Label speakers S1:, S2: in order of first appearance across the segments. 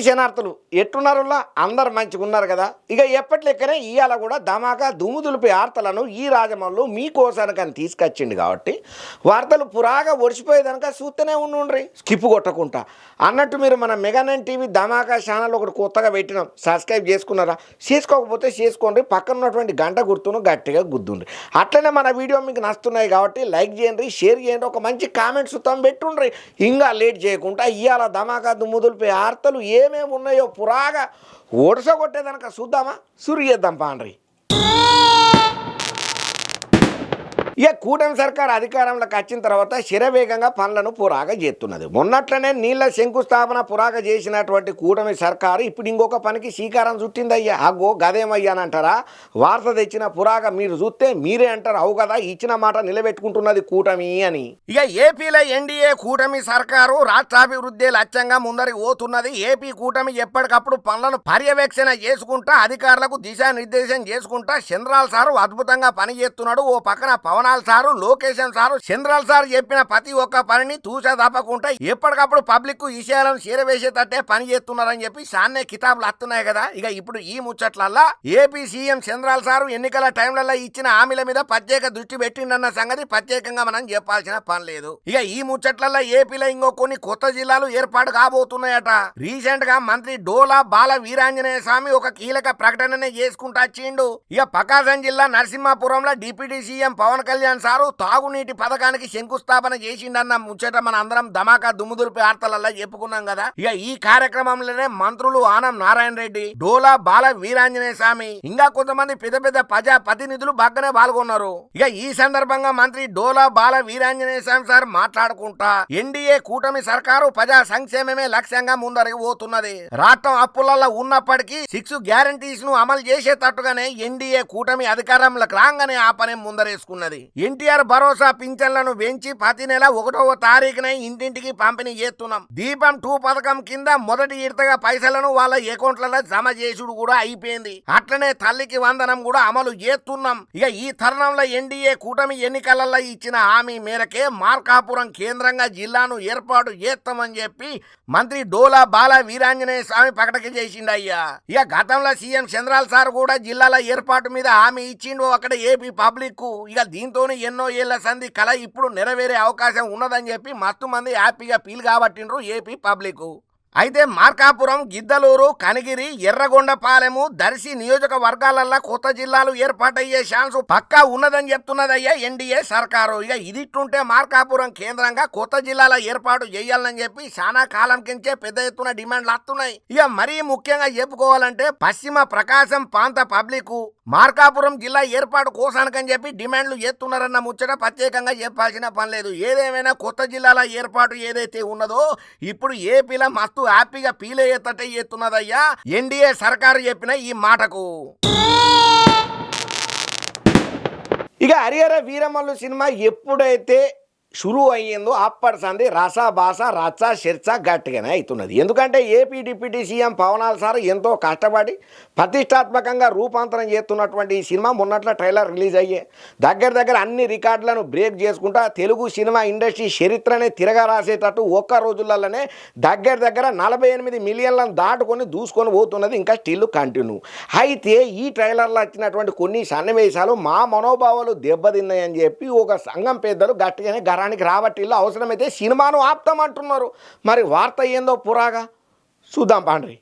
S1: అందరికీ శనార్థులు ఎట్టున్నారులా? అందరు మంచిగా ఉన్నారు కదా. ఇక ఎప్పటి లెక్కనే ఇవాళ కూడా ధమాకా దుమ్ము దులిపే వార్తలను ఈ రాజమల్లు మీకోసానికని తీసుకొచ్చిండు కాబట్టి వార్తలు పురాగా ఒడిచిపోయేదనక చూస్తూనే ఉండుండ్రి. స్కిప్ కొట్టకుండా. అన్నట్టు మీరు మన మెగానైన్ టీవీ ధమాకా ఛానల్ ఒకటి కొత్తగా పెట్టినాం. సబ్స్క్రైబ్ చేసుకున్నారా? చేసుకోకపోతే చేసుకోండి. పక్కన ఉన్నటువంటి గంట గుర్తును గట్టిగా గుద్దుండ్రి. అట్లనే మన వీడియో మీకు నస్తున్నాయి కాబట్టి లైక్ చేయండి షేర్ చేయండి ఒక మంచి కామెంట్స్ సుతం పెట్టుండ్రి. ఇంకా లేట్ చేయకుండా ఇవాళ ధమాకా దుమ్ముదులిపే వార్తలు ఏ ఏమేమి ఉన్నాయో పురాగా ఓడసగొట్టేదనక చూద్దామా? సురు పాండ్రి. ఇక కూటమి సర్కార్ అధికారంలోకి వచ్చిన తర్వాత శరవేగంగా పనులను పురాగా చేస్తున్నది. మొన్నట్లనే నీళ్ళ శంకుస్థాపన పురాగ చేసినటువంటి కూటమి సర్కారు ఇప్పుడు ఇంకొక పనికి శ్రీకారం చుట్టిందయ్యా. అగో గదేమయ్యానంటారా వార్త తెచ్చిన పురాగా మీరు చూస్తే మీరే అంటారు. అవు కదా ఇచ్చిన మాట నిలబెట్టుకుంటున్నది కూటమి అని. ఇక ఏపీలో ఎన్డీఏ కూటమి సర్కారు రాష్ట్రాభివృద్ధి లక్ష్యంగా ముందరికి పోతున్నది. ఏపీ కూటమి ఎప్పటికప్పుడు పనులను పర్యవేక్షణ చేసుకుంటా అధికారులకు దిశానిర్దేశం చేసుకుంటా చంద్రాల్ సారు అద్భుతంగా పని చేస్తున్నాడు ఓ పక్కన పవనాల్ సారు లోకేషన్ సారు చంద్రాల్ సార్ చెప్పిన ప్రతి ఒక్క పనిని తూసా తప్పకుండా ఎప్పటికప్పుడు పబ్లిక్ విషయాలను చేరవేసేటట్టే పని చేస్తున్నారని చెప్పి సాన్నే కితాబులు వస్తున్నాయి కదా. ఇక ఇప్పుడు ఈ ముచ్చట్లల్లా ఏపీ సీఎం చంద్రాల్ సారు ఎన్నికల టైంలలో ఇచ్చిన హామీల మీద ప్రత్యేక దృష్టి పెట్టిండన్న సంగతి ప్రత్యేకంగా మనం చెప్పాల్సిన పని లేదు. ఇక ఈ ముచ్చట్లల్లో ఏపీలో ఇంకో కొన్ని కొత్త జిల్లాలు ఏర్పాటు కాబోతున్నాయట. రీసెంట్గా మంత్రి డోలా బాల వీరాంజనేయ స్వామి ఒక కీలక ప్రకటననే చేసుకుంటా వచ్చిండు. ఇక ప్రకాశం జిల్లా నరసింహాపురంలో deputy CM Pawan Kalyan sir తాగునీటి పథకానికి శంకుస్థాపన చేసిండన్న ముచ్చట మన అందరం ధమాకా దుమ్ముదులిపి వార్తలల్లా చెప్పుకున్నాం కదా. ఇక ఈ కార్యక్రమంలోనే మంత్రులు ఆనం నారాయణ రెడ్డి డోలా బాల వీరాంజనేయ స్వామి ఇంకా కొంతమంది పెద్ద పెద్ద ప్రజా ప్రతినిధులు బాగానే పాల్గొన్నారు. ఇక ఈ సందర్భంగా మంత్రి డోలా బాల వీరాంజనేయ స్వామి సార్ మాట్లాడుకుంటా ఎన్డీఏ కూటమి సర్కారు ప్రజా సంక్షేమమే లక్ష్యంగా ముందరికి పోతున్నది రాష్ట్రం అప్పులలో ఉన్నప్పటికీ సిక్స్ గ్యారంటీస్ను అమలు చేసేటట్టుగానే ఎన్డీఏ కూటమి అధికారంలోకి రాగానే ఆ పని ముందరేసుకున్నది. ఎన్టీఆర్ భరోసా పింఛన్లను పెంచి ప్రతి నెల ఒకటవ తారీఖున ఇంటింటికి పంపిణీ చేస్తున్నాం. దీపం టూ పథకం కింద మొదటి ఇడతగా పైసలను వాళ్ళ అకౌంట్లలో జమ చేసుడు కూడా అయిపోయింది. అట్లనే తల్లికి వందనం కూడా అమలు చేస్తున్నాం. ఇక ఈ తరుణంలో ఎన్డీఏ కూటమి ఎన్నికలలో ఇచ్చిన హామీ మేరకే మార్కాపురం కేంద్రంగా జిల్లాను ఏర్పాటు చేస్తామని చెప్పి మంత్రి డోలా బాల వీరాంజనేయ స్వామి ప్రకటన చేసిండు అయ్యా. ఇక గతంలో సీఎం చంద్రాల్ సార్ కూడా జిల్లాల ఏర్పాటు మీద హామీ ఇచ్చిండు అక్కడ ఏపీ పబ్లిక్ ఇక దీంతో ఎన్నో ఏళ్ళ సంధి కళ ఇప్పుడు నెరవేరే అవకాశం ఉన్నదని చెప్పి మస్తు మంది హ్యాపీగా ఫీల్ కాబట్టిండ్రు ఏపీ పబ్లిక్ అయితే మార్కాపురం గిద్దలూరు కనిగిరి ఎర్రగొండపాలెము దర్శి నియోజకవర్గాలల్లో కొత్త జిల్లాలు ఏర్పాటయ్యే ఛాన్స్ పక్కా ఉన్నదని చెప్తున్నదయ్యా ఎన్డీఏ సర్కారు. ఇక ఇదిట్టుంటే మార్కాపురం కేంద్రంగా కొత్త జిల్లాల ఏర్పాటు చేయాలని చెప్పి చాలా కాలం కించే పెద్ద ఎత్తున డిమాండ్లు వస్తున్నాయి ఇక మరీ ముఖ్యంగా చెప్పుకోవాలంటే పశ్చిమ ప్రకాశం ప్రాంత పబ్లిక్ మార్కాపురం జిల్లా ఏర్పాటు కోసానికని చెప్పి డిమాండ్లు చేస్తున్నారన్న ముచ్చట ప్రత్యేకంగా చెప్పాల్సిన పని లేదు. ఏదేమైనా కొత్త జిల్లాల ఏర్పాటు ఏదైతే ఉన్నదో ఇప్పుడు ఏపీలో మస్తు హ్యాపీగా ఫీల్ అయ్యేటట్టే చేస్తున్నదయ్యా? ఎన్డీఏ సర్కారు చెప్పిన ఈ మాటకు. ఇక హరిహర వీరమల్లు సినిమా ఎప్పుడైతే షురు అయ్యిందో అప్పటిసంది రస బాస రచ్చ చర్చ గట్టిగానే అవుతున్నది. ఎందుకంటే ఏపీ డిప్యూటీ సీఎం పవనాల్ సార్ ఎంతో కష్టపడి ప్రతిష్టాత్మకంగా రూపాంతరం చేస్తున్నటువంటి ఈ సినిమా మొన్నట్ల ట్రైలర్ రిలీజ్ అయ్యే. దగ్గర దగ్గర అన్ని రికార్డులను బ్రేక్ చేసుకుంటా తెలుగు సినిమా ఇండస్ట్రీ చరిత్రనే తిరగరాసేటట్టు ఒక్క రోజులలోనే దగ్గర దగ్గర నలభై ఎనిమిది మిలియన్లను దాటుకొని దూసుకొని పోతున్నది ఇంకా స్టిల్ కంటిన్యూ. అయితే ఈ ట్రైలర్లో వచ్చినటువంటి కొన్ని సన్నివేశాలు మా మనోభావాలు దెబ్బతిన్నాయని చెప్పి ఒక సంఘం పెద్దలు గట్టిగానే గరానికి రాబట్టిల్లు అవసరమైతే సినిమాను ఆప్తామంటున్నారు మరి వార్త ఏందో పురాగా? చూద్దాం పాండ్రి.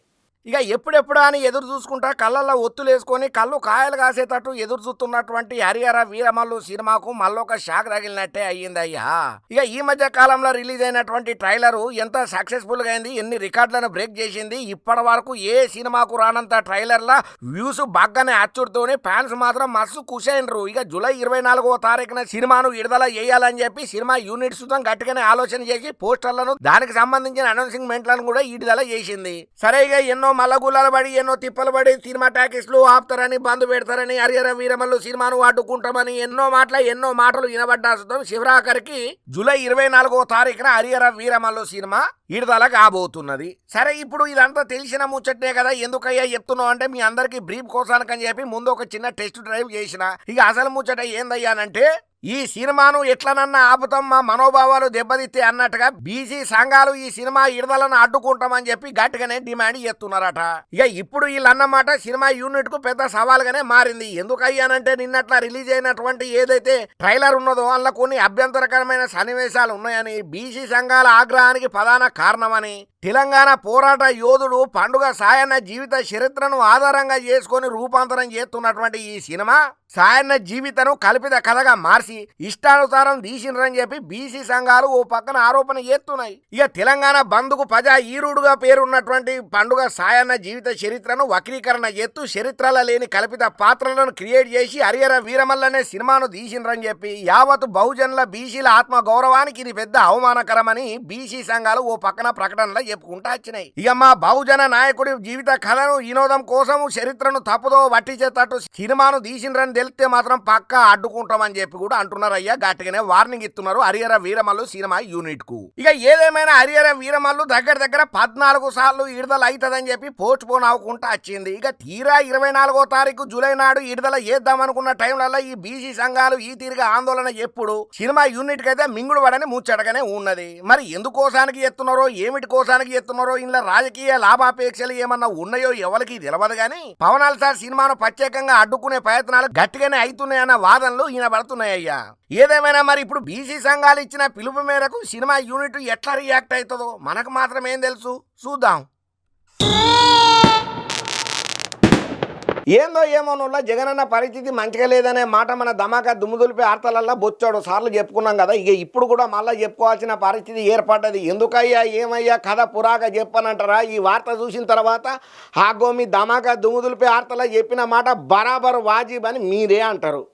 S1: ఇక ఎప్పుడెప్పుడు అని ఎదురు చూసుకుంటా కళ్ళల్లో ఒత్తులు వేసుకొని కళ్ళు కాయలు కాసేటట్టు ఎదురు చూస్తున్నటువంటి హరిహర వీరమల్లు సినిమాకు మళ్ళొక షాక్ తగిలినట్టే అయ్యింది అయ్యా. ఇక ఈ మధ్య కాలంలో రిలీజ్ అయినటువంటి ట్రైలర్ ఎంత సక్సెస్ఫుల్గా అయింది ఎన్ని రికార్డులను బ్రేక్ చేసింది ఇప్పటి వరకు ఏ సినిమాకు రానంత ట్రైలర్ల వ్యూస్ బాగానే అచ్చుడుతోనే ఫ్యాన్స్ మాత్రం మస్తు కుషైనరు. ఇక జూలై ఇరవై నాలుగో తారీఖున సినిమాను విడుదల చేయాలని చెప్పి సినిమా యూనిట్ సుతం గట్టిగానే ఆలోచన చేసి పోస్టర్లను దానికి సంబంధించిన అనౌన్సింగ్మెంట్లను కూడా విడుదల చేసింది. సరే ఇక ఎన్నో మల్లగుల్లాలు పడి ఎన్నో తిప్పలు పడి సినిమా టాకీస్లు ఆపుతారని బంద్ పెడతారని హరిహర వీరమల్లు సినిమాను అడ్డుకుంటామని ఎన్నో మాటల ఎన్నో మాటలు వినబడ్డాస్తాం శివరాఖరికి జూలై ఇరవై నాలుగో తారీఖున హరిహర వీరమల్లు సినిమా విడుదల కాబోతున్నది. సరే ఇప్పుడు ఇదంతా తెలిసిన ముచ్చట్నే కదా ఎందుకయ్యా చెప్తున్నావు అంటే మీ అందరికీ బ్రీఫ్ కోసానికని చెప్పి ముందు ఒక చిన్న టెస్ట్ డ్రైవ్ చేసిన. ఇక అసలు ముచ్చట ఏందయ్యానంటే ఈ సినిమాను ఎట్లనన్నా ఆపుతాం మా మనోభావాలు దెబ్బతిత్తే అన్నట్టుగా బీసీ సంఘాలు ఈ సినిమా విడుదలను అడ్డుకుంటామని చెప్పి గట్టిగానే డిమాండ్ చేస్తున్నారట. ఇక ఇప్పుడు వీళ్ళన్నమాట సినిమా యూనిట్కు పెద్ద సవాల్గానే మారింది. ఎందుకయ్యానంటే నిన్నట్లా రిలీజ్ అయినటువంటి ఏదైతే ట్రైలర్ ఉన్నదో అందులో కొన్ని అభ్యంతరకరమైన సన్నివేశాలు ఉన్నాయని బీసీ సంఘాల ఆగ్రహానికి ప్రధాన కారణమని తెలంగాణ పోరాట యోధుడు పండుగ సాయన్న జీవిత చరిత్రను ఆధారంగా చేసుకొని రూపాంతరం చేస్తున్నటువంటి ఈ సినిమా సాయన్న జీవితను కల్పిత కథగా మార్చి ఇష్టానుసారం తీసినరని చెప్పి బీసీ సంఘాలు ఓ పక్కన ఆరోపణ చేస్తున్నాయి. ఇక తెలంగాణ బంధుకు ప్రజా ఈరుడుగా పేరున్నటువంటి పండుగ సాయన్న జీవిత చరిత్రను వక్రీకరణ చేస్తూ చరిత్రల లేని కల్పిత పాత్రలను క్రియేట్ చేసి హరియర వీరమల్లనే సినిమాను తీసినరని చెప్పి యావత్ బహుజనుల బీసీల ఆత్మ గౌరవానికి ఇది పెద్ద అవమానకరమని బీసీ సంఘాలు ఓ పక్కన ప్రకటనలో చెప్పుకుంటా వచ్చినాయి. ఇక మా బహుజన నాయకుడి జీవిత కథను వినోదం కోసం చరిత్రను తప్పుదో పట్టించేటట్టు సినిమాను తీసినరని తెలిస్తే మాత్రం పక్కా అడ్డుకుంటామని చెప్పి కూడా అంటున్నారు అయ్యా గట్టిగానే వార్నింగ్ ఇస్తున్నారు హరిహర వీరమల్లు సినిమా యూనిట్కు ఇక ఏదేమైనా హరిహర వీరమల్లు దగ్గర దగ్గర పద్నాలుగు సార్లు విడుదల అవుతుందని చెప్పి పోస్ట్ పోన్ అవ్వకుండా వచ్చింది. ఇక తీరా ఇరవై నాలుగో తారీఖు జూలై నాడు విడుదల చేద్దాం అనుకున్న టైంలలో ఈ బీసీ సంఘాలు ఈ తీరుగా ఆందోళన ఎప్పుడు? సినిమా యూనిట్ కైతే మింగుడు పడని ముచ్చటగానే ఉన్నది. మరి ఎందుకోసానికి ఎత్తున్నారో ఏమిటి కోసానికి ఎత్తున్నారో ఇందులో రాజకీయ లాభాపేక్షలు ఏమన్నా ఉన్నాయో ఎవరికి తెలియదు కానీ పవనాల్ సార్ సినిమాను ప్రత్యేకంగా అడ్డుకునే ప్రయత్నాలు గట్టిగానే అవుతున్నాయన్న వాదనలు ఈయన పడుతున్నాయ్యా ఏదేమైనా మరి ఇప్పుడు బీసీ సంఘాలు ఇచ్చిన పిలుపు మేరకు సినిమా యూనిట్ ఎట్లా రియాక్ట్ అవుతుందో మనకు మాత్రమేం తెలుసు? చూద్దాం. ఏందో ఏమో నువ్వు జగనన్న పరిస్థితి మంచిగా లేదనే మాట మన ధమాకా దుమ్ముదులిపి ఆర్తలల్లా బొచ్చాడు. సార్లు చెప్పుకున్నాం కదా ఇక ఇప్పుడు కూడా మళ్ళీ చెప్పుకోవాల్సిన పరిస్థితి ఏర్పడ్డది. ఎందుకయ్యా ఏమయ్యా కథ పురాక చెప్పనంటారా? ఈ వార్త చూసిన తర్వాత ఆగో మీ ధమాకా దుమ్ముదులిపి ఆర్తలా చెప్పిన మాట బరాబర్ వాజీబ్ అని మీరే అంటారు.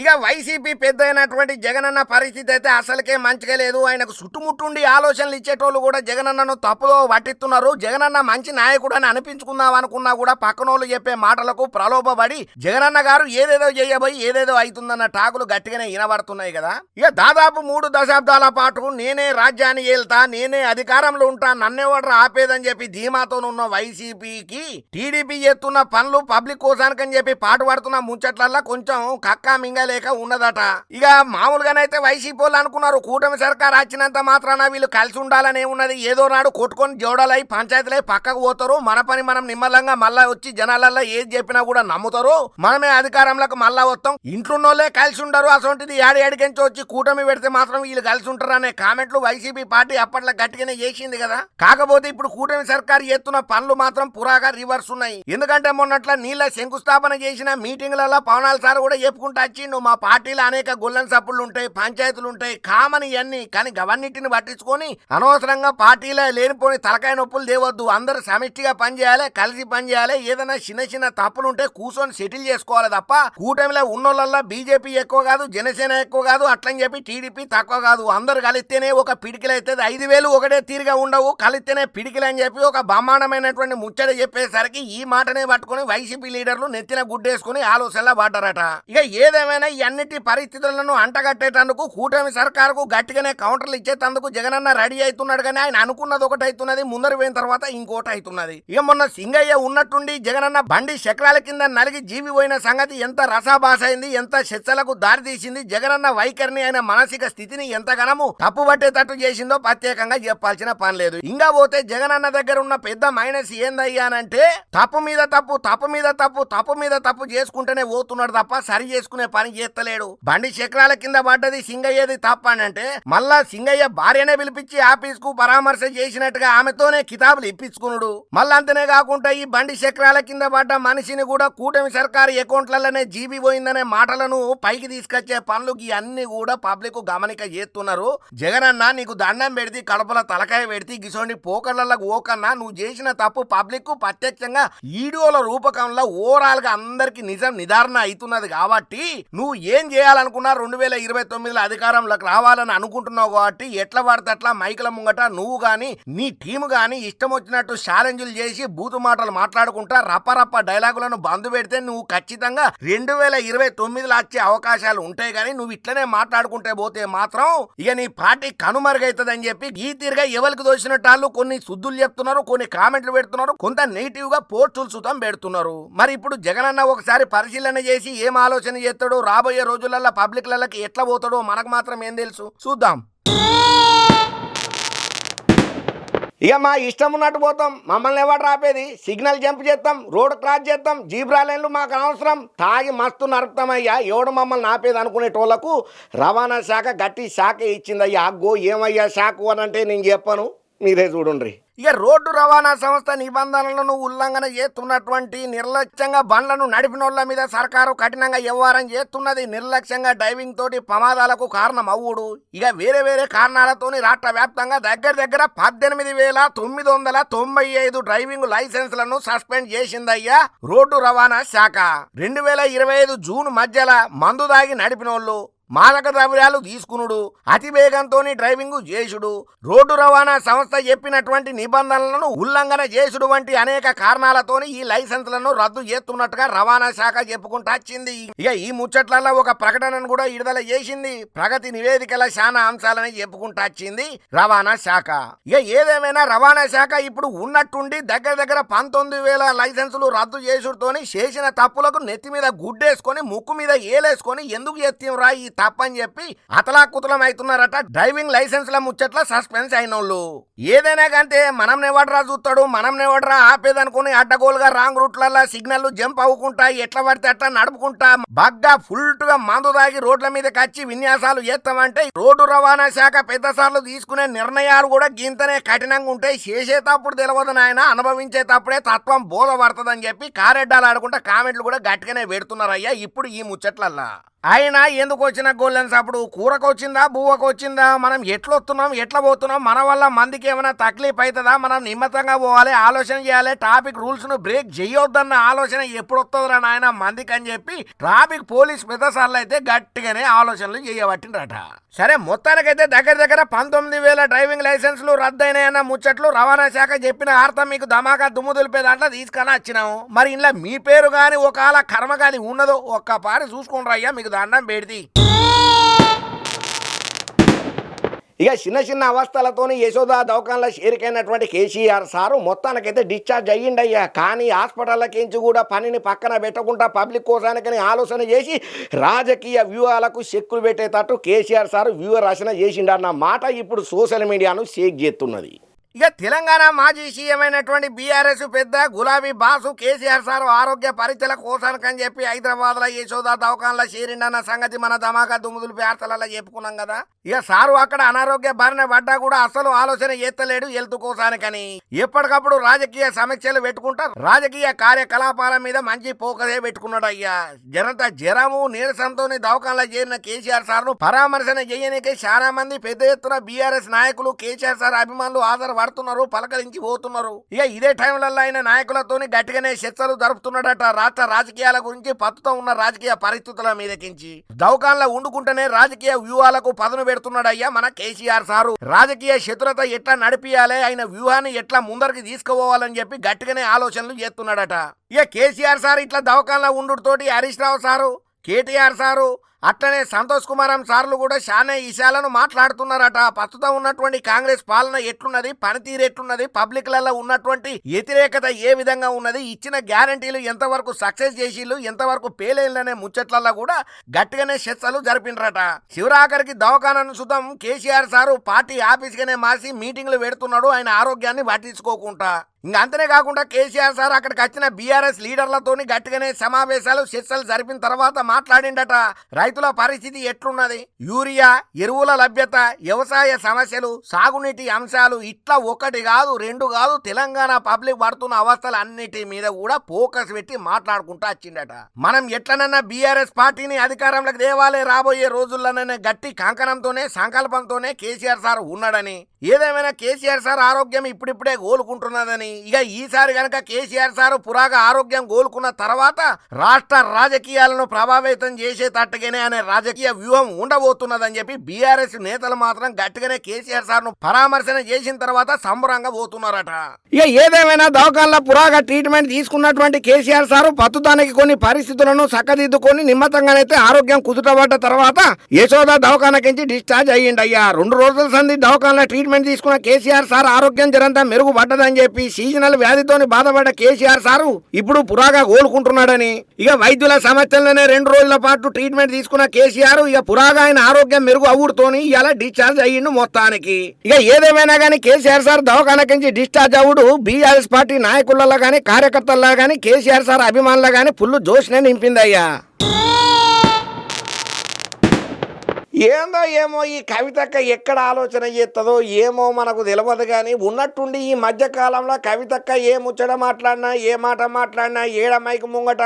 S1: ఇక వైసీపీ పెద్ద అయినటువంటి జగనన్న పరిస్థితి అయితే అసలుకే మంచిగా లేదు. ఆయనకు చుట్టుముట్టుండి ఆలోచనలు ఇచ్చేటోళ్ళు కూడా జగనన్నను తప్పుదో పట్టిస్తున్నారు. జగనన్న మంచి నాయకుడు అని అనిపించుకుందాం అనుకున్నా కూడా పక్కనోళ్ళు చెప్పే మాటలకు ప్రలోభపడి జగనన్న గారు ఏదేదో చేయబోయి ఏదేదో అవుతుందన్న టాకులు గట్టిగానే వినబడుతున్నాయి కదా. ఇక దాదాపు మూడు దశాబ్దాల పాటు నేనే రాజ్యాన్ని ఏల్తా నేనే అధికారంలో ఉంటా నన్నెవడ్రా ఆపేదని చెప్పి ధీమాతోనున్న వైసీపీకి టీడీపీ చేస్తున్న పనులు పబ్లిక్ కోసానికని చెప్పి పాటు పడుతున్న ముచ్చట్లల్లో కొంచెం కక్కా లేక ఉన్నదట. ఇక మామూలుగానైతే వైసీపీ వాళ్ళు అనుకున్నారు కూటమి సర్కార్ వచ్చినంత మాత్రాన వీళ్ళు కలిసి ఉండాలనే ఉన్నది. ఏదో నాడు కొట్టుకొని జోడలై పంచాయతీలై పక్కకు పోతారు. మన పని మనం నిమ్మలంగా మళ్ళా వచ్చి జనాలల్లో ఏది చెప్పినా కూడా నమ్ముతారు. మనమే అధికారంలోకి మళ్ళా వస్తాం. ఇంట్లోనే కలిసి ఉండరు. అసొంటిది ఏడు ఏడికించి వచ్చి కూటమి పెడితే మాత్రం వీళ్ళు కలిసి ఉంటారు అనే కామెంట్లు వైసీపీ పార్టీ అప్పట్లో గట్టిగానే చేసింది కదా. కాకపోతే ఇప్పుడు కూటమి సర్కార్ చేస్తున్న పనులు మాత్రం పురాగా రివర్స్ ఉన్నాయి. ఎందుకంటే మొన్నట్ల నీళ్ళ శంకుస్థాపన చేసిన మీటింగ్లలో పవనాల సార్ కూడా చెప్పుకుంటా వచ్చిండు. మా పార్టీలో అనేక గుల్లన్ సప్పులు ఉంటాయి పంచాయతీలు ఉంటాయి కామన్ ఇవన్నీ. కానీ గవన్నిటిని పట్టించుకొని అనవసరంగా పార్టీలో లేనిపోని తలకాయ నొప్పులు తేవద్దు. అందరూ సమిష్టిగా పనిచేయాలి కలిసి పనిచేయాలి ఏదైనా చిన్న చిన్న తప్పులు ఉంటే కూర్చొని సెటిల్ చేసుకోవాలి తప్ప కూటమిలో ఉన్నోళ్ళల్లో బీజేపీ ఎక్కువ కాదు జనసేన ఎక్కువ కాదు అట్లని చెప్పి టీడీపీ తక్కువ కాదు. అందరు కలిస్తేనే ఒక పిడికిలు అయితే ఐదు వేలు ఒకటే తీరుగా ఉండవు. కలిస్తేనే పిడికిలు అని చెప్పి ఒక బ్రహ్మాండమైనటువంటి ముచ్చట చెప్పేసరికి ఈ మాటనే పట్టుకొని వైసీపీ లీడర్లు నెత్తిన గుడ్డేసుకుని ఆలోచనలో పడ్డారట. ఇక ఏదేమైనా ఈ అన్నిటి పరిస్థితులను అంటగట్టేటందుకు కూటమి సర్కారుకు గట్టిగానే కౌంటర్లు ఇచ్చేటందుకు జగనన్న రెడీ అవుతున్నాడు కానీ ఆయన అనుకున్నది ఒకటి అవుతున్నది ముందరు పోయిన తర్వాత ఇంకోటి అవుతున్నది. ఇక మొన్న సింగయ్య ఉన్నట్టుండి జగనన్న బండి చక్రాల కింద నలిగి జీవి పోయిన సంగతి ఎంత రసాభాస అయింది ఎంత చర్చలకు దారి తీసింది జగనన్న వైఖరిని ఆయన మానసిక స్థితిని ఎంతగానము తప్పు పట్టేటట్టు చేసిందో ప్రత్యేకంగా చెప్పాల్సిన పని లేదు. ఇంకా పోతే జగనన్న దగ్గర ఉన్న పెద్ద మైనస్ ఏందయ్యానంటే తప్పు మీద తప్పు తప్పు మీద తప్పు తప్పు మీద తప్పు చేసుకుంటేనే పోతున్నాడు తప్ప సరి చేసుకునే పని చేస్తలేడు. బండి చక్రాల కింద పడ్డది సింగయ్యది తప్ప మళ్ళా సింగయ్య భార్యనే పిలిపించి ఆఫీస్కు పరామర్శ చేసినట్టుగా ఆమెతోనే కితాబులు ఇప్పించుకున్నాడు మళ్ళీ అంతనే కాకుండా ఈ బండి చక్రాల కింద పడ్డ మనిషిని కూడా కూటమి సర్కారు అకౌంట్లలోనే జీబీ పోయిందనే మాటలను పైకి తీసుకొచ్చే పనులు అన్ని కూడా పబ్లిక్ గమనిక చేస్తున్నారు. జగనన్న నీకు దండం పెడితే కడపల తలకాయ పెడితే గిసోండి పోకర్లకు ఓకన్నా నువ్వు చేసిన తప్పు పబ్లిక్ ప్రత్యక్షంగా వీడియోల రూపకంలో ఓవరాల్గా అందరికి నిజం నిధారణ అవుతున్నది కాబట్టి నువ్వు ఏం చేయాలనుకున్నా రెండు వేల ఇరవై తొమ్మిదిలో అధికారంలోకి రావాలని అనుకుంటున్నావు కాబట్టి ఎట్లా పడితే అట్లా మైకుల ముంగట నువ్వు కానీ నీ టీము కానీ ఇష్టం వచ్చినట్టు ఛాలెంజ్లు చేసి బూతు మాటలు మాట్లాడుకుంటా రప్పరప్ప డైలాగులను బంద్ పెడితే నువ్వు ఖచ్చితంగా రెండు వేల ఇరవై తొమ్మిదిలో వచ్చే అవకాశాలు ఉంటాయి కానీ నువ్వు ఇట్లనే మాట్లాడుకుంటే పోతే మాత్రం ఇక నీ పార్టీ కనుమరుగైతుందని చెప్పి ఈ తీరుగా ఎవరికి దోచినట్టు వాళ్ళు కొన్ని శుద్ధులు చెప్తున్నారు కొన్ని కామెంట్లు పెడుతున్నారు కొంత నెగిటివ్గా పోస్టులు సుతం పెడుతున్నారు. మరి ఇప్పుడు జగనన్న ఒకసారి పరిశీలన చేసి ఏం ఆలోచన చేస్తాడో రాబోయే రోజులలో పబ్లిక్లకి ఎట్లా పోతాడో మనకు మాత్రం ఏం తెలుసు. చూద్దాం. ఇక మా ఇష్టం ఉన్నట్టు పోతాం. మమ్మల్ని ఎవరు రాపేది? సిగ్నల్ జంప్ చేస్తాం రోడ్ క్రాస్ చేస్తాం జీబ్రా లైన్లు మాకు అనవసరం. తాగి మస్తు నరుపుతామయ్యా ఎవడు మమ్మల్ని ఆపేది అనుకునేటోళ్ళకు రవాణా శాఖ గట్టి శాఖ ఇచ్చిందయ్యా. అగ్గో ఏమయ్యా శాఖ అని అంటే నేను చెప్పను. మీరే చూడండి ఇక రోడ్డు రవాణా సంస్థ నిబంధనలను ఉల్లంఘన చేస్తున్నటువంటి నిర్లక్ష్యంగా బండ్లను నడిపినోళ్ళ మీద సర్కారు కఠినంగా వ్యవహారం చేస్తున్నది. నిర్లక్ష్యంగా డ్రైవింగ్ తోటి ప్రమాదాలకు కారణం అవ్వుడు ఇక వేరే వేరే కారణాలతోని రాష్ట్ర వ్యాప్తంగా దగ్గర దగ్గర పద్దెనిమిది వేల తొమ్మిది వందల తొంభై ఐదు డ్రైవింగ్ లైసెన్స్లను సస్పెండ్ చేసిందయ్యా రోడ్డు రవాణా శాఖ. రెండు వేల ఇరవై ఐదు జూన్ మధ్యలో మందు దాగి నడిపినోళ్ళు మాదక ద్రవ్యాలు తీసుకునుడు. అతి వేగంతోని డ్రైవింగ్ చేసుడు. రోడ్డు రవాణా సంస్థ చెప్పినటువంటి నిబంధనలను ఉల్లంఘన చేసుడు వంటి అనేక కారణాలతోని ఈ లైసెన్స్లను రద్దు చేస్తున్నట్టుగా రవాణా శాఖ చెప్పుకుంటా వచ్చింది. ఇక ఈ ముచ్చట్లలో ఒక ప్రకటనను కూడా విడుదల చేసింది. ప్రగతి నివేదికల శానా అంశాలని చెప్పుకుంటా వచ్చింది రవాణా శాఖ. ఇక ఏదేమైనా రవాణా శాఖ ఇప్పుడు ఉన్నట్టుండి దగ్గర దగ్గర పంతొమ్మిది వేల లైసెన్సులు రద్దు చేసుడుతోని చేసిన తప్పులకు నెత్తి మీద గుడ్డేసుకొని ముక్కు మీద ఏలేసుకొని ఎందుకు ఎత్తిం రా ఈ తప్పని చెప్పి అతలాకుతలం అవుతున్నారట డ్రైవింగ్ లైసెన్స్ల ముచ్చట్ల సస్పెన్స్ అయినోళ్ళు. ఏదైనా కంటే మనం నెవడరా చూస్తాడు మనం నెవడరా ఆపేదనుకుని అడ్డగోలుగా రాంగ్ రూట్లలో సిగ్నల్ జంప్ అవ్వకుంటా ఎట్లా పడితే అట్లా నడుపుకుంటా బాగా ఫుల్గా మందు తాగి రోడ్ల మీద కచ్చి విన్యాసాలు చేస్తామంటే రోడ్డు రవాణా శాఖ పెద్ద సార్లు తీసుకునే నిర్ణయాలు కూడా గింతనే కఠినంగా ఉంటాయి చేసేటప్పుడు తెలియదు నాయన అనుభవించేటప్పుడే తత్వం బోధపడుతుందని చెప్పి కారెడ్డాలు ఆడుకుంటా కామెంట్లు కూడా గట్టిగానే పెడుతున్నారయ్యా ఇప్పుడు ఈ ముచ్చట్లల్లా. ఆయన ఎందుకు వచ్చిన గోల్లెన్స్ అప్పుడు కూరకు వచ్చిందా బువ్వకు వచ్చిందా మనం ఎట్లొస్తున్నాం ఎట్లా పోతున్నాం మన వల్ల మందికి ఏమైనా తక్లీఫ్ అవుతుందా మనం నిమ్మతంగా పోవాలి ఆలోచన చేయాలి ట్రాఫిక్ రూల్స్ను బ్రేక్ చేయొద్దన్న ఆలోచన ఎప్పుడు వస్తుందిరా నాయన మందికి అని చెప్పి ట్రాఫిక్ పోలీస్ పెద్దసార్లు అయితే గట్టిగానే ఆలోచనలు చేయబట్టిండ్రట. సరే మొత్తానికైతే దగ్గర దగ్గర పంతొమ్మిది వేల డ్రైవింగ్ లైసెన్స్లు రద్దయినాయన్న ముచ్చట్లు రవాణా శాఖ చెప్పిన అర్థం మీకు ధమాకా దుమ్ము దులిపే దాంట్లో తీసుకొని వచ్చినాము మరి ఇంట్లో మీ పేరు కానీ ఒకవేళ కర్మ కానీ ఉన్నదో ఒక్కపారి చూసుకుంటారయ్యా మీకు అయ్యా దండం ఇక చిన్న చిన్న అవస్థలతోని యశోద దవాఖానలో చేరికైనటువంటి కేసీఆర్ సారు మొత్తానికైతే డిశ్చార్జ్ అయ్యిండయ్యా. కానీ హాస్పిటల్లకించి కూడా పనిని పక్కన పెట్టకుండా పబ్లిక్ కోసానికని ఆలోచన చేసి రాజకీయ వ్యూహాలకు చెక్కులు పెట్టేటట్టు కేసీఆర్ సారు వ్యూహ రచన చేసిండన్న మాట ఇప్పుడు సోషల్ మీడియాను షేక్ చేస్తున్నది. ఇక తెలంగాణ మాజీ సీఎం అయినటువంటి బీఆర్ఎస్ పెద్ద గులాబీ బాసు కేసీఆర్ సార్ ఆరోగ్య పరిచయ కోసానికని చెప్పి హైదరాబాద్లో యశోద దవాఖానలో చేరిండన్న సంగతి మన ధమాకా దుమ్ముదులు పేర్తలలో చెప్పుకున్నాం కదా. ఇక సారు అక్కడ అనారోగ్య బారిన పడ్డా కూడా అసలు ఆలోచన ఎత్తలేడు హెల్త్ కోసానికని. ఎప్పటికప్పుడు రాజకీయ సమీక్షలు పెట్టుకుంటారు. రాజకీయ కార్యకలాపాల మీద మంచి పోకసే పెట్టుకున్నాడు అయ్యా. జనత జ్వరము నీరసంతోనే దవకాన్లో చేరిన కేసీఆర్ సార్ను పరామర్శన చేయనికే చాలా మంది పెద్ద ఎత్తున బీఆర్ఎస్ నాయకులు కేసీఆర్ సార్ అభిమానులు ఆధార పడుతున్నారు పలకరించి పోతున్నారు ఇక ఇదే టైంలలో ఆయన నాయకులతోని గట్టిగానే చర్చలు జరుపుతున్నాడట రాష్ట్ర రాజకీయాల గురించి పత్తుతో ఉన్న రాజకీయ పరిస్థితుల మీదకించి. దౌకాన్లో ఉండుకుంటేనే రాజకీయ వ్యూహాలకు పదును పెడుతున్నాడయ్యా మన కేసీఆర్ సారు. రాజకీయ శత్రుత ఎట్లా నడిపియాలి ఆయన వ్యూహాన్ని ఎట్లా ముందరికి తీసుకుపోవాలని చెప్పి గట్టిగానే ఆలోచనలు చేస్తున్నాడట. ఇక కేసీఆర్ సార్ ఇట్లా దవాఖానలో ఉండుతోటి హరీష్ రావు సారు కేటీఆర్ సారు అట్లనే సంతోష్ కుమారం సార్లు కూడా చాలా విషయాలను మాట్లాడుతున్నారట. ప్రస్తుతం ఉన్నటువంటి కాంగ్రెస్ పాలన ఎట్లున్నది? పనితీరు ఎట్లున్నది? పబ్లిక్లలో ఉన్నటువంటి వ్యతిరేకత ఏ విధంగా ఉన్నది? ఇచ్చిన గ్యారంటీలు ఎంతవరకు సక్సెస్ చేసిళ్ళు? ఎంతవరకు పేలేళ్ళనే ముచ్చట్లలో కూడా గట్టిగానే చర్చలు జరిపినరట శివరాఖరికి దవాఖానను సుతం కేసీఆర్ సారు పార్టీ ఆఫీస్గానే మార్చి మీటింగ్లు పెడుతున్నాడు. ఆయన ఆరోగ్యాన్ని పట్టించుకోకుండా ఇంకా అంతనే కాకుండా కేసీఆర్ సార్ అక్కడికి వచ్చిన బీఆర్ఎస్ లీడర్లతోని గట్టిగానే సమావేశాలు చర్చలు జరిపిన తర్వాత మాట్లాడిండట. రైతుల పరిస్థితి ఎట్లున్నది? యూరియా ఎరువుల లభ్యత వ్యవసాయ సమస్యలు సాగునీటి అంశాలు ఇట్లా ఒకటి కాదు రెండు కాదు తెలంగాణ పబ్లిక్ పడుతున్న అవస్థలు అన్నిటి మీద కూడా ఫోకస్ పెట్టి మాట్లాడుకుంటూ వచ్చిండట మనం ఎట్లనన్నా బీఆర్ఎస్ పార్టీని అధికారంలోకి దేవాలే రాబోయే రోజుల్లోనే గట్టి కంకణంతోనే సంకల్పంతోనే కేసీఆర్ సార్ ఉన్నాడని ఏదేమైనా కేసీఆర్ సార్ ఆరోగ్యం ఇప్పుడిప్పుడే కోలుకుంటున్నదని ఇక ఈసారి గనక కేసీఆర్ సార్ పురాగా ఆరోగ్యం కోలుకున్న తర్వాత రాష్ట్ర రాజకీయాలను ప్రభావితం చేసేటట్టుగానే అనే రాజకీయ వ్యూహం ఉండబోతున్నదని చెప్పి బీఆర్ఎస్ నేతలు మాత్రం గట్టిగానే కేసీఆర్ సార్ను పరామర్శన చేసిన తర్వాత సంబరంగా పోతున్నారట. ఇక ఏదేమైనా దవాఖాన్ల పురాగా ట్రీట్మెంట్ తీసుకున్నటువంటి కేసీఆర్ సార్ పత్తుదానికి కొన్ని పరిస్థితులను చక్కదిద్దుకొని నిమ్మతంగానైతే ఆరోగ్యం కుదుటబడ్డ తర్వాత యశోద దవాఖానకించి డిశ్చార్జ్ అయ్యిండి అయ్యా రెండు రోజుల సంది దవాఖాన్ల ట్రీట్మెంట్ తీసుకున్న కేసీఆర్ సార్ ఆరోగ్యం జరంతా మెరుగుపడ్డదని చెప్పి సీజనల్ వ్యాధితోని బాధపడ్డ కేసీఆర్ సారు ఇప్పుడు పురాగా కోలుకుంటున్నాడని ఇక వైద్యుల సమస్యలనే రెండు రోజుల పాటు ట్రీట్మెంట్ తీసుకున్న కేసీఆర్ ఇక పురాగా ఆయన ఆరోగ్యం మెరుగు అవుడుతోని ఇలా డిశ్చార్జ్ అయ్యిండు మొత్తానికి. ఇక ఏదేమైనా కానీ కేసీఆర్ సార్ దవాఖానకించి డిశ్చార్జ్ అవుడు బీఆర్ఎస్ పార్టీ నాయకులలో కానీ కార్యకర్తల్లో కానీ కేసీఆర్ సార్ అభిమానులు కానీ ఫుల్ జోష్నే నింపిందయ్యా. ఏందో ఏమో ఈ కవితక్క ఎక్కడ ఆలోచన చేస్తుందో ఏమో మనకు తెలియదు కానీ ఉన్నట్టుండి ఈ మధ్యకాలంలో కవితక్క ఏ ముచ్చట మాట్లాడినా ఏ మాట మాట్లాడినా ఏడ మైకు ముంగట?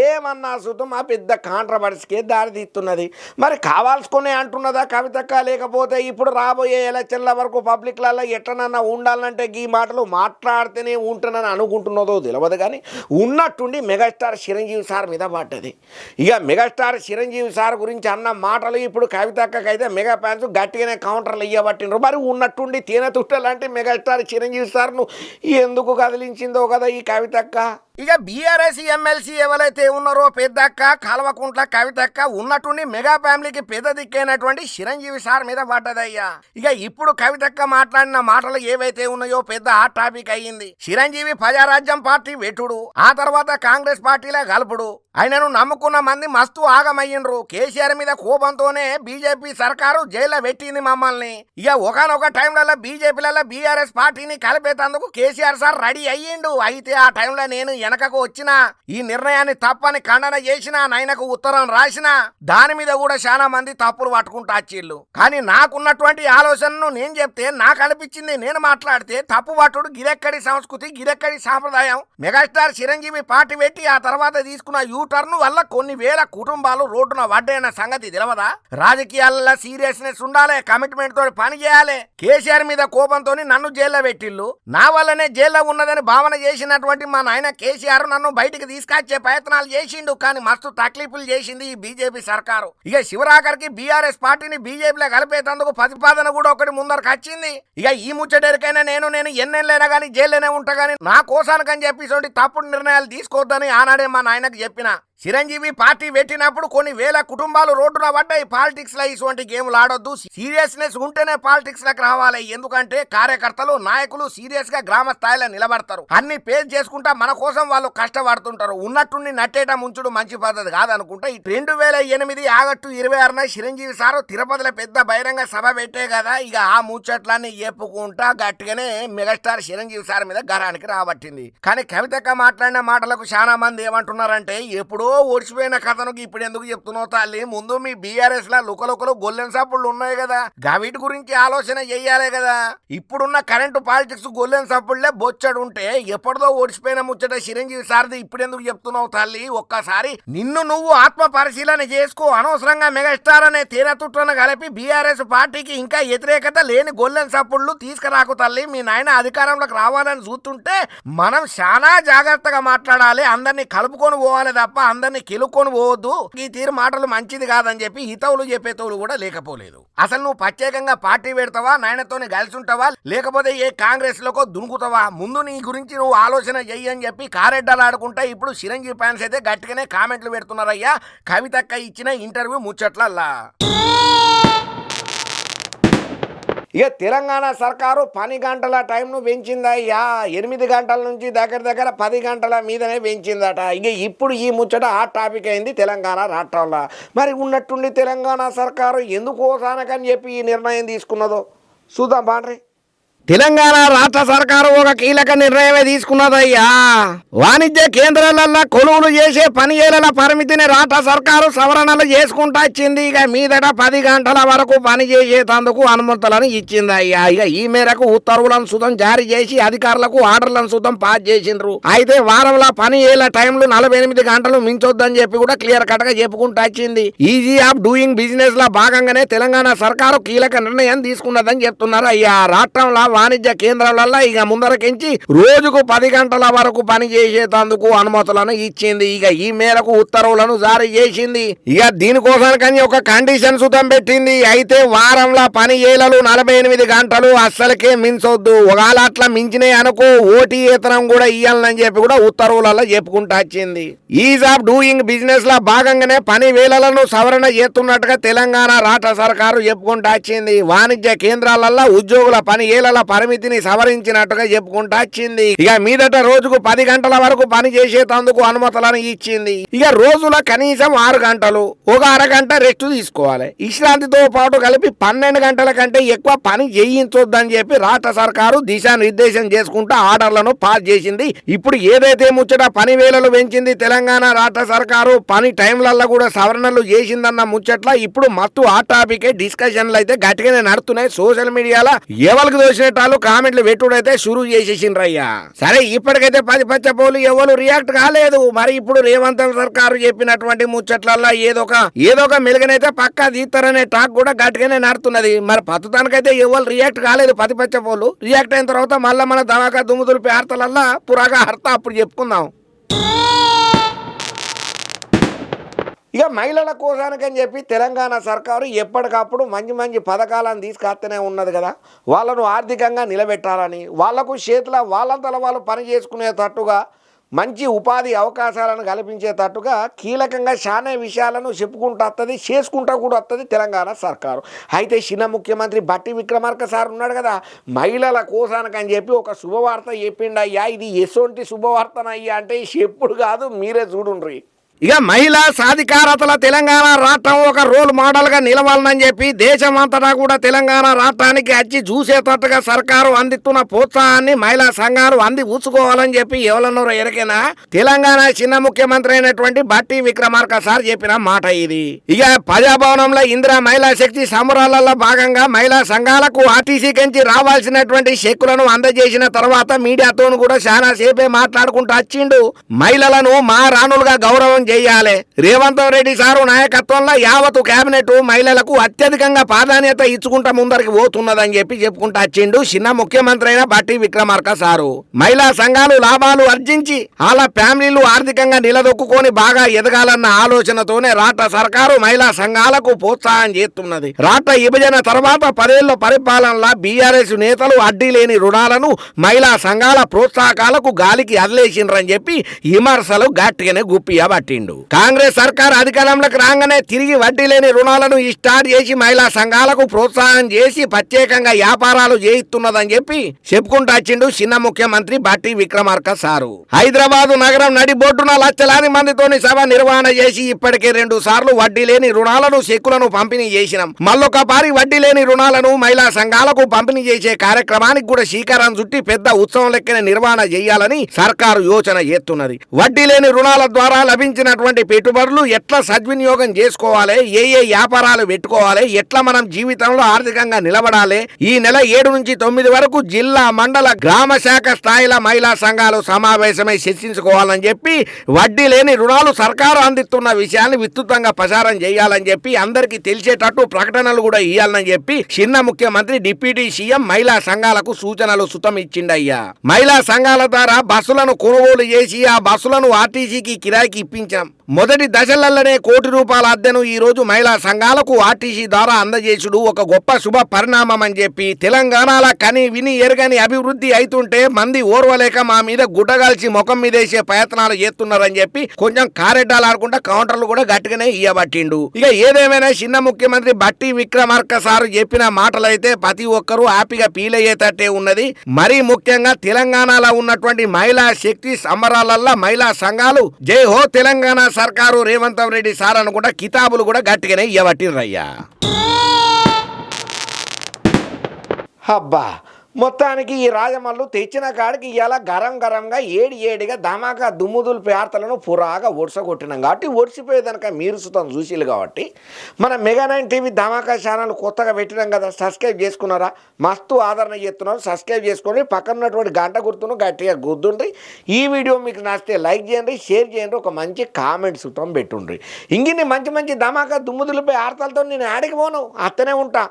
S1: ఏమన్నా సుతం ఆ పెద్ద కాంట్రవర్సీకే దారితీస్తున్నది మరి కావాల్సుకునే అంటున్నదా కవితక్క? లేకపోతే ఇప్పుడు రాబోయే ఎలక్షన్ల వరకు పబ్లిక్లలో ఎట్లనన్నా ఉండాలంటే ఈ మాటలు మాట్లాడితేనే ఉంటున్నాను అనుకుంటున్నదో తెలియదు కానీ ఉన్నట్టుండి మెగాస్టార్ చిరంజీవి సార్ మీద పడ్డది. ఇక మెగాస్టార్ చిరంజీవి సార్ గురించి అన్న మాటలు ఇప్పుడు కవితక్కకైతే మెగా ఫ్యాన్స్ గట్టిగానే కౌంటర్లు ఇవ్వబట్టినరు మరి ఉన్నట్టుండి తేనె తుట్టలాంటి మెగాస్టార్ చిరంజీవి సార్ను ఎందుకు కదిలించిందో కదా ఈ కవితక్క? ఇక బీఆర్ఎస్ ఎమ్మెల్సీ ఎవరైతే ఉన్నారో పెద్దక్క కల్వకుంట్ల కవితక్క ఉన్నట్టుండి మెగా ఫ్యామిలీకి పెద్ద దిక్కైనటువంటి చిరంజీవి సార్ మీద పడ్డదయ్యా. ఇక ఇప్పుడు కవితక్క మాట్లాడిన మాటలు ఏవైతే ఉన్నాయో పెద్ద హాట్ టాపిక్ అయ్యింది. చిరంజీవి ప్రజారాజ్యం పార్టీ వెట్టుడు ఆ తర్వాత కాంగ్రెస్ పార్టీలో కలుపుడు. ఆయనను నమ్ముకున్న మంది మస్తు ఆగమయ్యిండ్రు. కేసీఆర్ మీద కోపంతోనే బీజేపీ సర్కారు జైల్లో పెట్టింది మమ్మల్ని. ఇక ఒకనొక టైంలలో బీజేపీలలో బీఆర్ఎస్ పార్టీని కలిపేటందుకు కేసీఆర్ సార్ రెడీ అయ్యిండు. అయితే ఆ టైంలో నేను వెనకకు వచ్చినా ఈ నిర్ణయాన్ని తప్పని ఖండన చేసినా నాయనకు ఉత్తరం రాసినా దాని మీద కూడా చాలా మంది తప్పులు పట్టుకుంటా చీళ్ళు కానీ నాకున్నటువంటి ఆలోచనను నేను చెప్తే నాకు అనిపించింది నేను మాట్లాడితే తప్పు పట్టుడు గిరెక్కడి సంస్కృతి గిరెక్కడి సాంప్రదాయం. మెగాస్టార్ చిరంజీవి పార్టీ పెట్టి ఆ తర్వాత తీసుకున్న యూటర్న్ వల్ల కొన్ని వేల కుటుంబాలు రోడ్డున వడ్డైన సంగతి తెలవదా? రాజకీయాలలో సీరియస్నెస్ ఉండాలి కమిట్మెంట్ తోటి పని చేయాలి. కేసీఆర్ మీద కోపంతో నన్ను జైల్లో పెట్టిల్లు నా వల్లనే జైల్లో ఉన్నదని భావన చేసినటువంటి మా నాయన కేసీఆర్ నన్ను బయటికి తీసుకొచ్చే ప్రయత్నాలు చేసిండు కానీ మస్తు తక్లీఫులు చేసింది ఈ బీజేపీ సర్కారు. ఇక శివరాకర్కి బీఆర్ఎస్ పార్టీని బీజేపీలో కలిపేటందుకు ప్రతిపాదన కూడా ఒకటి ముందరకు వచ్చింది. ఇక ఈ ముచ్చటెరికైనా నేను నేను ఎన్నెళ్ళైనా కానీ జైల్లోనే ఉంటా కానీ నా కోసానికని చెప్పి తప్పుడు నిర్ణయాలు తీసుకోవద్దని ఆనాడే మా నాయనకు చెప్పిన. చిరంజీవి పార్టీ పెట్టినప్పుడు కొన్ని వేల కుటుంబాలు రోడ్డున పడ్డాయి. పాలిటిక్స్లో ఇటువంటి గేమ్లు ఆడొద్దు. సీరియస్నెస్ ఉంటేనే పాలిటిక్స్లకు రావాలి. ఎందుకంటే కార్యకర్తలు నాయకులు సీరియస్గా గ్రామ స్థాయిలో నిలబడతారు. అన్ని పేజ్ చేసుకుంటా మన కోసం వాళ్ళు కష్టపడుతుంటారు. ఉన్నట్టుండి నట్టేట ముంచుడు మంచి పద్ధతి కాదనుకుంటా. ఈ రెండు వేల ఎనిమిది ఆగస్టు ఇరవై ఆరున చిరంజీవి సారు తిరుపతిలో పెద్ద బహిరంగ సభ పెట్టే కదా ఇక ఆ ముచ్చట్లన్నీ చెప్పుకుంటా గట్టిగానే మెగాస్టార్ చిరంజీవి సార్ మీద గరానికి రాబట్టింది. కానీ కవితక్క మాట్లాడిన మాటలకు చాలా మంది ఏమంటున్నారంటే ఎప్పుడో ఓడిచిపోయిన కథను ఇప్పుడు ఎందుకు చెప్తున్నావు తల్లి? ముందు మీ బీఆర్ఎస్ లా లుకలుకలు గొల్లెన్ సప్పుళ్ళు ఉన్నాయి కదా గవిటి గురించి ఆలోచన చెయ్యాలి కదా. ఇప్పుడున్న కరెంటు పాలిటిక్స్ గొల్లెన్ సప్పుళ్ళే బొచ్చడు ఉంటే ఎప్పటిదో ఓడిచిపోయిన ముచ్చట చిరంజీవి సార్ది ఇప్పుడు ఎందుకు చెప్తున్నావు తల్లి? ఒక్కసారి నిన్ను నువ్వు ఆత్మ పరిశీలన చేసుకో. అనవసరంగా మెగాస్టార్ అనే తేనె కలిపి బీఆర్ఎస్ పార్టీకి ఇంకా వ్యతిరేకత లేని గొల్లెన్ సప్పుళ్ళు తీసుకురాకు తల్లి. మీ నాయన అధికారంలోకి రావాలని చూస్తుంటే మనం చాలా జాగ్రత్తగా మాట్లాడాలి. అందరినీ కలుపుకొని పోవాలి తప్ప అందరినీ కెలుక్కొని పోవద్దు. ఈ తీరు మాటలు మంచిది కాదని చెప్పి హితవులు చెప్పేతవులు కూడా లేకపోలేదు. అసలు నువ్వు ప్రత్యేకంగా పార్టీ పెడతావా? నాయనతోని కలిసి ఉంటావా? లేకపోతే ఏ కాంగ్రెస్ లోకో దునుకుతావా ముందు నీ గురించి నువ్వు ఆలోచన చెయ్యి అని చెప్పి ఆడుకుంటా ఇప్పుడు చిరంజీవి ఫ్యాన్స్ అయితే గట్టిగానే కామెంట్లు పెడుతున్నారయ్యా. కవితక్క ఇచ్చిన ఇంటర్వ్యూ ముచ్చట్లల్లా. ఇక తెలంగాణ సర్కారు పని గంటల టైంను పెంచిందయ్యా. ఎనిమిది గంటల నుంచి దగ్గర దగ్గర పది గంటల మీదనే పెంచిందట. ఇక ఇప్పుడు ఈ ముచ్చట ఆ టాపిక్ అయింది తెలంగాణ రాష్ట్రంలో. మరి ఉన్నట్టుండి తెలంగాణ సర్కారు ఎందుకోసానకని చెప్పి ఈ నిర్ణయం తీసుకున్నదో? చూద్దాం బాండ్రీ తెలంగాణ రాష్ట్ర సర్కారు ఒక కీలక నిర్ణయమే తీసుకున్నదయ్యా. వాణిజ్య కేంద్రాలల్లో కొనుగోలు చేసే పనిచేల పరిమితిని రాష్ట్ర సర్కారు సవరణలు చేసుకుంటా ఇచ్చింది ఇక మీదట పది గంటల వరకు పని చేసేటందుకు అనుమతులను ఇచ్చిందయ్యా. ఇక ఈ మేరకు ఉత్తర్వులను సుతం జారీ చేసి అధికారులకు ఆర్డర్లను సుతం పాస్ చేసిండ్రు. అయితే వారంలో పని ఏళ్ళ టైంలు నలభై ఎనిమిది గంటలు మించొద్దని చెప్పి కూడా క్లియర్ కట్గా చెప్పుకుంటా వచ్చింది. ఈజీ ఆఫ్ డూయింగ్ బిజినెస్లో భాగంగానే తెలంగాణ సర్కారు కీలక నిర్ణయం తీసుకున్నదని చెప్తున్నారు అయ్యా. రాష్ట్రంలో వాణిజ్య కేంద్రాలలో ఇక ముందరకించి రోజుకు పది గంటల వరకు పని చేసేటందుకు అనుమతులను ఇచ్చింది. ఇక ఈ మేరకు ఉత్తర్వులను జారీ చేసింది. ఇక దీనికోసానికని ఒక కండిషన్ సుతం పెట్టింది. అయితే వారంలో పని ఏలలు నలభై ఎనిమిది గంటలు అస్సలకే మించొద్దు. ఒకవేళ అట్లా మించినాయి అనుకో ఓటీ ఏతనం కూడా ఇయ్యాలని చెప్పి కూడా ఉత్తర్వులలో చెప్పుకుంటా వచ్చింది. ఈజ్ ఆఫ్ డూయింగ్ బిజినెస్లో భాగంగానే పని వేళలను సవరణ చేస్తున్నట్టుగా తెలంగాణ రాష్ట్ర సర్కారు చెప్పుకుంటా వచ్చింది. వాణిజ్య కేంద్రాలలో ఉద్యోగుల పని ఏళ్ళ పరిమితిని సవరించినట్టుగా చెప్పుకుంటా వచ్చింది. ఇక మీదట రోజుకు పది గంటల వరకు పని చేసేటందుకు అనుమతులను ఇచ్చింది. ఇక రోజుల కనీసం ఆరు గంటలు ఒక అరగంట రెస్ట్ తీసుకోవాలి. విశ్రాంతితో పాటు కలిపి పన్నెండు గంటల కంటే ఎక్కువ పని చేయించొద్దని చెప్పి రాష్ట్ర సర్కారు దిశానిర్దేశం చేసుకుంటూ ఆర్డర్లను పాస్ చేసింది. ఇప్పుడు ఏదైతే ముచ్చట పని వేళలు పెంచింది తెలంగాణ రాష్ట్ర సర్కారు పని టైంలలో కూడా సవరణలు చేసిందన్న ముచ్చట్ల ఇప్పుడు మత్తు ఆ టాపికే డిస్కషన్లు అయితే గట్టిగానే నడుతున్నాయి సోషల్ మీడియాలో ఎవరికి దోసినట్టాలు కామెంట్లు పెట్టుడైతే షురూ చేసేసిండ్రయ్యా. సరే ఇప్పటికైతే పది పచ్చపోలు ఎవరు రియాక్ట్ కాలేదు. మరి ఇప్పుడు రేవంత్ సర్కారు చెప్పినటువంటి ముచ్చట్లల్లో ఏదో ఒక ఏదో ఒక మెలుగనైతే పక్కా తీస్తారనే టాక్ కూడా గట్టిగానే నడుతున్నది. మరి పత్తుతానికైతే ఎవరు రియాక్ట్ కాలేదు పది పచ్చపోలు రియాక్ట్ అయిన తర్వాత మళ్ళీ మన దవాకా దుమ్ముదులు పేర్తలల్లా పురాగా హర్త అప్పుడు చెప్పుకుందాం. ఇక మహిళల కోసానికని చెప్పి తెలంగాణ సర్కారు ఎప్పటికప్పుడు మంచి మంచి పథకాలను తీసుకొస్తూనే ఉన్నది కదా. వాళ్ళను ఆర్థికంగా నిలబెట్టాలని వాళ్ళకు చేతిలో వాళ్ళంతల వాళ్ళు పని చేసుకునేటట్టుగా మంచి ఉపాధి అవకాశాలను కల్పించేటట్టుగా కీలకంగా చాలా విషయాలను చెప్పుకుంటూ వస్తుంది చేసుకుంటూ కూడా వస్తుంది తెలంగాణ సర్కారు. అయితే చిన్న ముఖ్యమంత్రి బట్టి విక్రమార్క సార్ ఉన్నాడు కదా మహిళల కోసానికని చెప్పి ఒక శుభవార్త చెప్పిండు అయ్యా ఇది ఎసొంటి శుభవార్తనయ్యా అంటే ఎప్పుడు కాదు మీరే చూడుండ్రి. ఇక మహిళా సాధికారతల తెలంగాణ రాష్ట్రం ఒక రోల్ మోడల్గా నిలవాలని చెప్పి దేశమంతటా కూడా తెలంగాణ రాష్ట్రానికి వచ్చి చూసేటట్టుగా సర్కారు అందిస్తున్న ప్రోత్సాహాన్ని మహిళా సంఘాలు అంది ఊచుకోవాలని చెప్పి ఎవరన్నారో ఎరకైనా? తెలంగాణ చిన్న ముఖ్యమంత్రి అయినటువంటి బట్టి విక్రమార్క సార్ చెప్పిన మాట ఇది. ఇక ప్రజాభవనంలో ఇందిరా మహిళా శక్తి సంబరాలలో భాగంగా మహిళా సంఘాలకు ఆర్టీసీ కంచి రావాల్సినటువంటి చెక్కులను అందజేసిన తర్వాత మీడియాతో కూడా చాలా సేపే మాట్లాడుకుంటూ వచ్చిండు మహిళలను మా రాణులుగా గౌరవం చేయాలి. రేవంత్ రెడ్డి సారు నాయకత్వంలో యావత్ కేబినెట్ మహిళలకు అత్యధికంగా ప్రాధాన్యత ఇచ్చుకుంటా ముందరికి పోతున్నదని చెప్పి చెప్పుకుంటా వచ్చిండు చిన్న ముఖ్యమంత్రి అయిన బట్టి విక్రమార్క సారు. మహిళా సంఘాలు లాభాలు అర్జించి వాళ్ళ ఫ్యామిలీలు ఆర్థికంగా నిలదొక్కుని బాగా ఎదగాలన్న ఆలోచనతోనే రాష్ట్ర సర్కారు మహిళా సంఘాలకు ప్రోత్సాహం చేస్తున్నది. రాష్ట్ర విభజన తర్వాత పదేళ్ళ పరిపాలనలో బీఆర్ఎస్ నేతలు అడ్డీ లేని రుణాలను మహిళా సంఘాల ప్రోత్సాహకాలకు గాలికి అదిలేసిండ్రని చెప్పి విమర్శలు గట్టిగానే పెట్టిండు కాంగ్రెస్ సర్కార్ అధికారంలోకి రాగానే తిరిగి వడ్డీ లేని రుణాలను స్టార్ట్ చేసి మహిళా సంఘాలకు ప్రోత్సాహం చేసి ప్రత్యేకంగా వ్యాపారాలు చేయిస్తున్నదని చెప్పి చెప్పుకుంటూ వచ్చిండు చిన్న ముఖ్యమంత్రి బట్టి విక్రమార్క సారు. హైదరాబాద్ నగరం నడిబొడ్డున లక్షలాది మందితోని సభ నిర్వహణ చేసి ఇప్పటికే రెండు సార్లు వడ్డీ లేని రుణాలను చెక్కులను పంపిణీ చేసినాం. మళ్ళొక పారి వడ్డీ లేని రుణాలను మహిళా సంఘాలకు పంపిణీ చేసే కార్యక్రమానికి కూడా శ్రీకారం చుట్టి పెద్ద ఉత్సవం లెక్కన నిర్వహణ చేయాలని సర్కారు యోచన చేస్తున్నది. వడ్డీ లేని రుణాల ద్వారా లభించినటువంటి పెట్టుబడులు ఎట్లా సద్వినియోగం చేసుకోవాలి? ఏ ఏ వ్యాపారాలు పెట్టుకోవాలి? ఎట్లా మనం జీవితంలో ఆర్థికంగా నిలబడాలి? ఈ నెల ఏడు నుంచి తొమ్మిది వరకు జిల్లా మండల గ్రామ శాఖ స్థాయిల మహిళా సంఘాలు సమావేశమై చర్చించుకోవాలని చెప్పి వడ్డీ లేని రుణాలు సర్కారు అందిస్తున్న విషయాన్ని విస్తృతంగా ప్రచారం చేయాలని చెప్పి అందరికీ తెలిసేటట్టు ప్రకటనలు కూడా ఇవ్వాలని చెప్పి చిన్న ముఖ్యమంత్రి డిప్యూటీ సీఎం మహిళా సంఘాలకు సూచనలు సుతం ఇచ్చిండయ్యా. మహిళా సంఘాల ద్వారా బస్సులను కొనుగోలు చేసి ఆ బస్సులను ఆర్టీసీకి కిరాయికి ఇప్పించాం మొదటి దశలలోనే కోటి రూపాయల అద్దెను ఈ రోజు మహిళా సంఘాలకు ఆర్టీసీ ద్వారా అందజేసుడు. ఒక గొప్ప శుభ పరిణామం అని చెప్పి తెలంగాణలో కని విని ఎరగని అభివృద్ధి అవుతుంటే మంది ఓర్వలేక మా మీద గుడ్డగాల్చి ముఖం మీదేసే ప్రయత్నాలు చేస్తున్నారని చెప్పి కొంచెం కారెడ్డాలు ఆడుకుంటా కౌంటర్లు కూడా గట్టిగానే ఇయ్యబట్టిండు. ఇక ఏదేమైనా చిన్న ముఖ్యమంత్రి బట్టి విక్రమార్క సారు చెప్పిన మాటలైతే ప్రతి ఒక్కరూ హ్యాపీగా ఫీల్ అయ్యేటట్టే ఉన్నది. మరీ ముఖ్యంగా తెలంగాణలో ఉన్నటువంటి మహిళా శక్తి సంబరాలల్లో మహిళా సంఘాలు జై హో తెలంగాణ సర్కారు రేవంత్ రెడ్డి సార్ అనుకుంటా కితాబులు కూడా గట్టిగానే ఇవ్వబట్టిర్రయ్యా అబ్బా. మొత్తానికి ఈ రాజమల్లు తెచ్చిన కాడికి ఇలా గరం గరంగా ఏడి ఏడిగా ధమాకా దుమ్ముదులు పేర్తలను పురాగా ఒడిసగొట్టినాం. కాబట్టి ఒడిసిపోయేదనక మీరు సుతం చూసిలు కాబట్టి. మన mega nine TV Dhamaka channel కొత్తగా పెట్టినాం కదా సబ్స్క్రైబ్ చేసుకున్నారా? మస్తు ఆదరణ చేస్తున్నారు సబ్స్క్రైబ్ చేసుకోండి పక్కన ఉన్నటువంటి గంట గుర్తును గట్టిగా గుర్తుండ్రి. ఈ వీడియో మీకు నచ్చితే లైక్ చేయండి షేర్ చేయండి ఒక మంచి కామెంట్ సుతం పెట్టుండ్రి. ఇంగిన్ని మంచి మంచి ధమాకా దుమ్ముదులపై ఆర్తలతో నేను ఆడికి పోను? అత్తనే ఉంటా.